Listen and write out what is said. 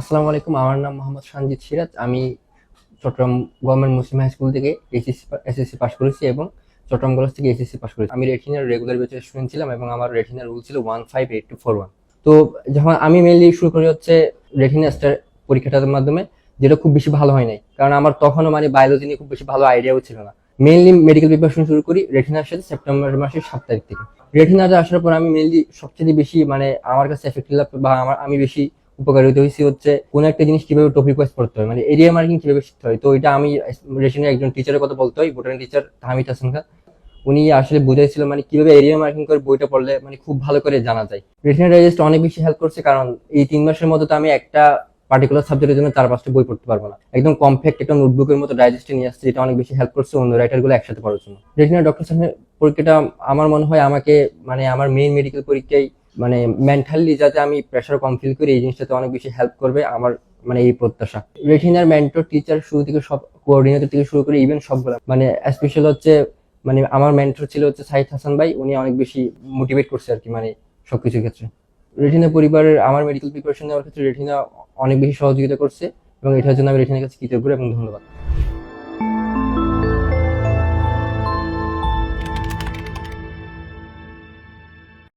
আসসালামু আলাইকুম, আমার নাম মোহাম্মদ সঞ্জিত সিরাজ। আমি Chittagong government Muslim high school থেকে এইচএসসি এসএসসি পাস করেছি এবং চট্টগ্রাম কলেজ থেকে এইচএসসি পাস করেছি। আমি রেটিনার রেগুলার বেচের স্টুডেন্ট ছিলাম এবং আমার রেটিনার রুল ছিল one five eight two four one তো যখন আমি মেনলি শুরু করি হচ্ছে রেটিনা স্টার পরীক্ষাটার মাধ্যমে, যেটা খুব বেশি ভালো হয় নাই। কারণ আমার তখনও মানে বায়োলজি নিয়ে খুব বেশি ভালো আইডিয়াও ছিল না। মেনলি মেডিকেল প্রিপারেশন শুরু করি রেটিনার সাথে সেপ্টেম্বর মাসের সাত তারিখ থেকে। রেটিনাতে আসার পর আমি মেনলি সবচেয়ে বেশি মানে আমার কাছে এফেক্টিভ বা আমার, আমি বেশি উপকারিত হয়েছি হচ্ছে কোন একটা জিনিস কীভাবে টপিক ওয়াইজ পড়তে হয় মানে এরিয়া মার্কিং কীভাবে শিখতে হয়। তো এটা আমি রেশনের একজন টিচারের কথা বলতে হয় বোটানি টিচার হামিদ হাসান উনি আসলে বুঝাইছিল মানে কীভাবে এরিয়া মার্কিং করে বইটা পড়লে মানে খুব ভালো করে জানা যায়। রেটিনা ডাইজেস্ট অনেক বেশি হেল্প করছে কারণ এই তিন মাসের মধ্যে তো আমি একটা পার্টিকুলার সাবজেক্টের জন্য চার পাঁচটা বই পড়তে পারব না। একদম কমপ্যাক্ট একটা নোটবুকের মতো ডাইজেস্টে নিয়ে আসছে, যেটা অনেক বেশি হেল্প করছে অন্য রাইটারগুলো একসাথে পড়ার জন্য। রেটিনা ডক্টর সাহেবের পরীক্ষাটা আমার মনে হয় আমাকে মানে আমার মেইন মেডিকেল পরীক্ষায় মানে মেন্টালি যাতে আমি প্রেশার কম ফিল করি, এই জিনিসটাতে অনেক বেশি হেল্প করবে আমার মানে এই প্রত্যাশা। রেটিনার মেন্টর টিচার শুরু থেকে সব কোঅর্ডিনেটর থেকে শুরু করে ইভেন সবগুলো মানে স্পেশাল হচ্ছে মানে আমার মেন্টর ছিল হচ্ছে সাইদ হাসান ভাই, উনি অনেক বেশি মোটিভেট করছে আর কি মানে সবকিছুর ক্ষেত্রে। রেটিনা পরিবারের, আমার মেডিকেল প্রিপারেশন নেওয়ার ক্ষেত্রে রেটিনা অনেক বেশি সহযোগিতা করছে, এবং এটার জন্য আমি রেটিনার কাছে কৃতজ্ঞ এবং ধন্যবাদ।